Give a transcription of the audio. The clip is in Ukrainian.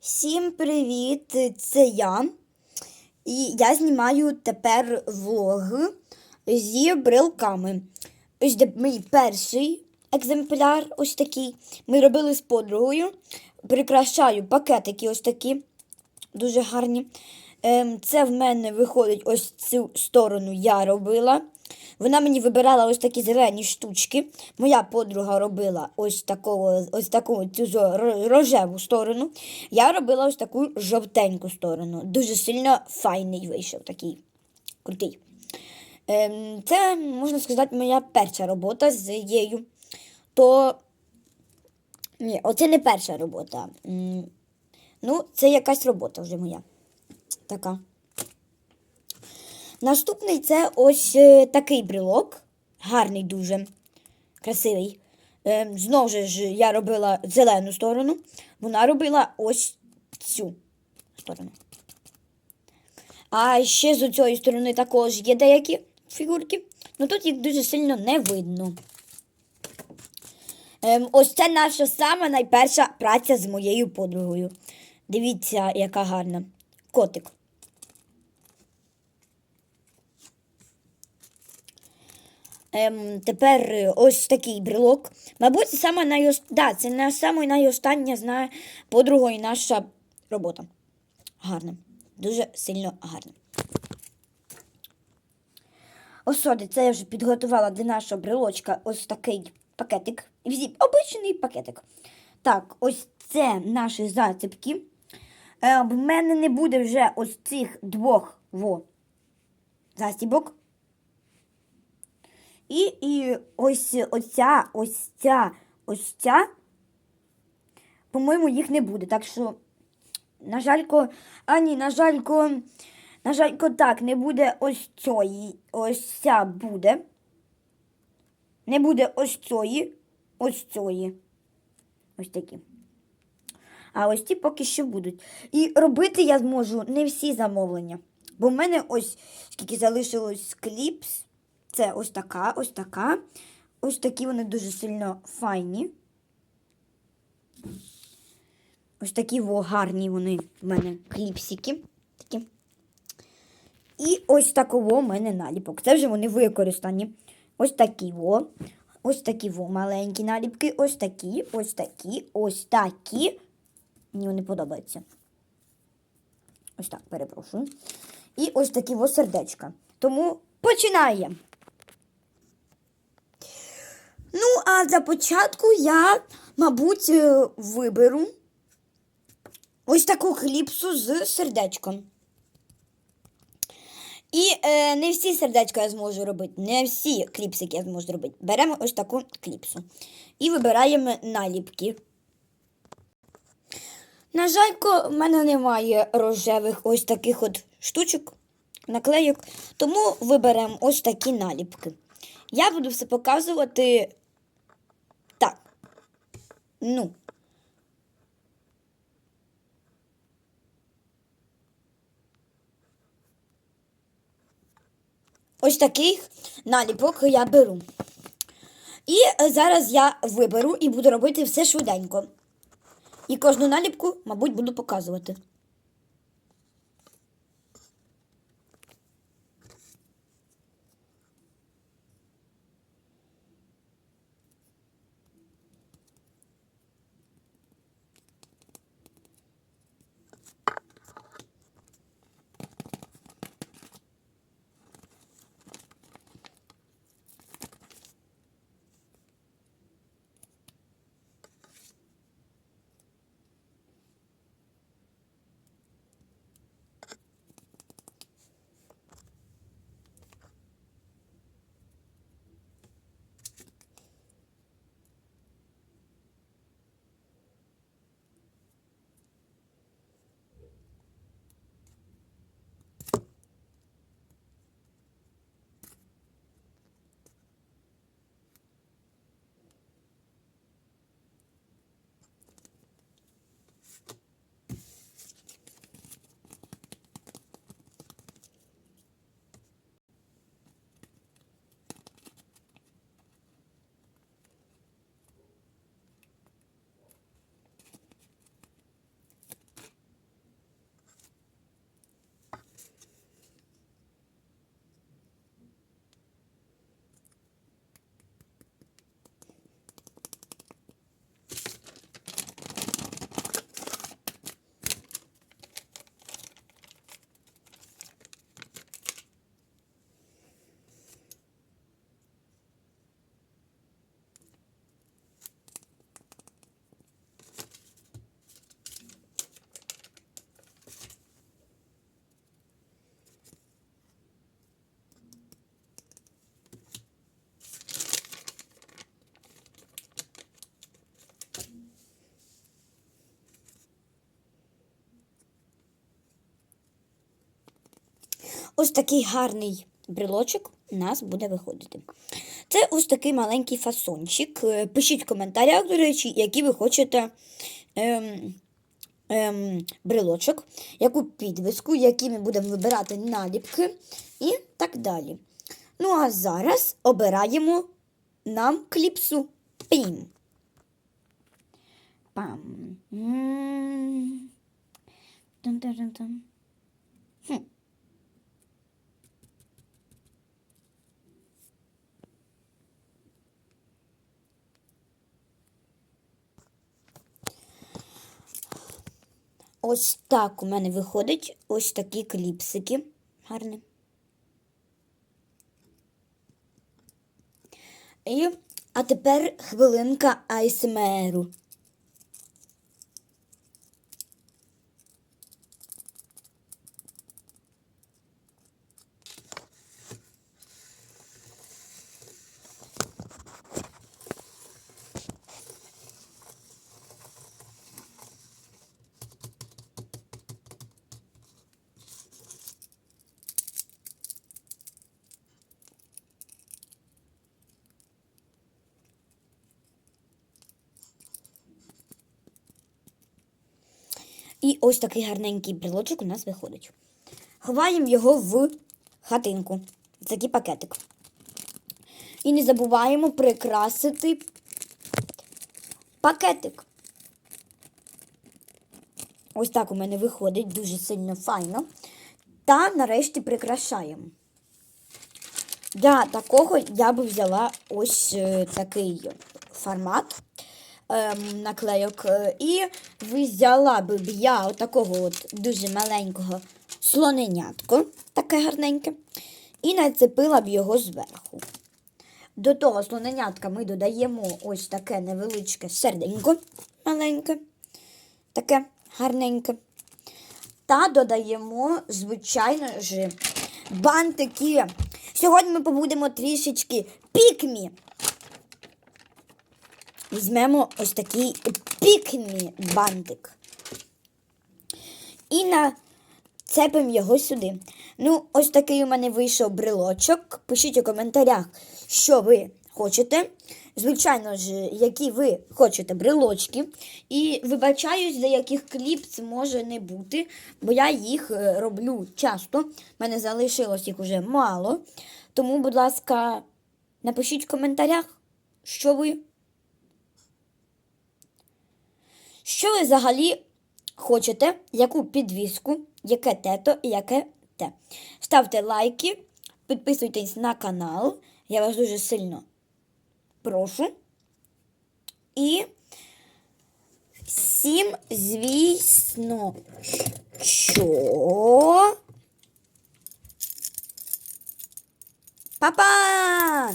Всім привіт! Це я. І я знімаю тепер влог зі брелками. Ось де мій перший екземпляр, ось такий. Ми робили з подругою. Прикрашаю пакетики ось такі, дуже гарні. Ем, це в мене виходить ось цю сторону я робила. Вона мені вибирала ось такі зелені штучки. Моя подруга робила ось такого, ось таку цю рожеву сторону. Я робила ось таку жовтеньку сторону. Дуже сильно файний вийшов такий крутий. Ем, це, можна сказати, моя перша робота з її. То ні, оце не перша робота. Ну, це якась робота вже моя. Така. Наступний це ось е, такий брелок. Гарний дуже, красивий. Е, знову ж я робила зелену сторону, вона робила ось цю сторону. А ще з цієї сторони також є деякі фігурки, але тут їх дуже сильно не видно. Ем, ось це наша сама найперша праця з моєю подругою. Дивіться, яка гарна. Котик. Ем, тепер е, ось такий брелок. Мабуть, це саме найос... да, це саме найостання знає подругою наша робота. Гарна. Дуже сильно гарна. Осоди, це я вже підготувала для нашого брелочка ось такий пакетик. Візі, обичний пакетик. Так, ось це наші зацепки. Е, в мене не буде вже ось цих двох во, застібок. І, і ось оця, ось ця, ось ця, по-моєму, їх не буде. Так що, на жалько, а ні, на жалько, на жалько, так, не буде ось цієї, ось ця буде. Не буде ось цієї, ось цієї. Ось такі. А ось ті поки що будуть. І робити я зможу не всі замовлення. Бо в мене ось скільки залишилось кліпс. Це ось така, ось така. Ось такі вони дуже сильно файні. Ось такі во гарні вони в мене кліпсики. Такі. І ось такого в мене наліпок. Це вже вони використані. Ось такі во. Ось такі во маленькі наліпки. Ось такі, ось такі, ось такі. Мені вони подобаються. Ось так, перепрошую. І ось такі во сердечка. Тому починаємо. Ну, а для початку я, мабуть, е, виберу ось таку хлібсу з сердечком. І е, не всі сердечка я зможу робити, не всі кліпсики я зможу робити. Беремо ось таку кліпсу. І вибираємо наліпки. На жаль, в мене немає рожевих ось таких от штучок, наклейок, тому виберемо ось такі наліпки. Я буду все показувати. Ну. Ось таких наліпок я беру. І е, зараз я виберу і буду робити все швиденько. І кожну наліпку, мабуть, буду показувати. Ось такий гарний брелочок у нас буде виходити. Це ось такий маленький фасончик. Е, Пишіть в коментарях, до речі, які ви хочете ем, ем, брелочок, яку підвиску, які ми будемо вибирати наліпки і так далі. Ну, а зараз обираємо нам кліпсу. Пім. Пам. М. Ось так у мене виходить ось такі кліпсики. Гарні. І, а тепер хвилинка АСМРу. І ось такий гарненький брелочок у нас виходить. Ховаємо його в хатинку. в Такий пакетик. І не забуваємо прикрасити пакетик. Ось так у мене виходить дуже сильно файно. Та нарешті прикрашаємо. Для такого я би взяла ось е, такий формат ем, наклейок. е, І взяла б я отакого от дуже маленького слоненятко, таке гарненьке, і нацепила б його зверху. До того слоненятка ми додаємо ось таке невеличке серденько маленьке, таке гарненьке. Та додаємо, звичайно ж, бантики. Сьогодні ми побудемо трішечки пікмі. Візьмемо ось такий пікмі бантик. І нацепимо його сюди. Ну, ось такий у мене вийшов брелочок. Пишіть у коментарях, що ви хочете. Звичайно ж, які ви хочете брелочки. І вибачаюсь, за яких кліпс може не бути, бо я їх е, роблю часто. У мене залишилось їх уже мало. Тому, будь ласка, напишіть в коментарях, що ви Що ви взагалі хочете, яку підвіску, яке тето і яке те. Ставте лайки, підписуйтесь на канал. Я вас дуже сильно прошу. І всім, звісно, що. Па-па!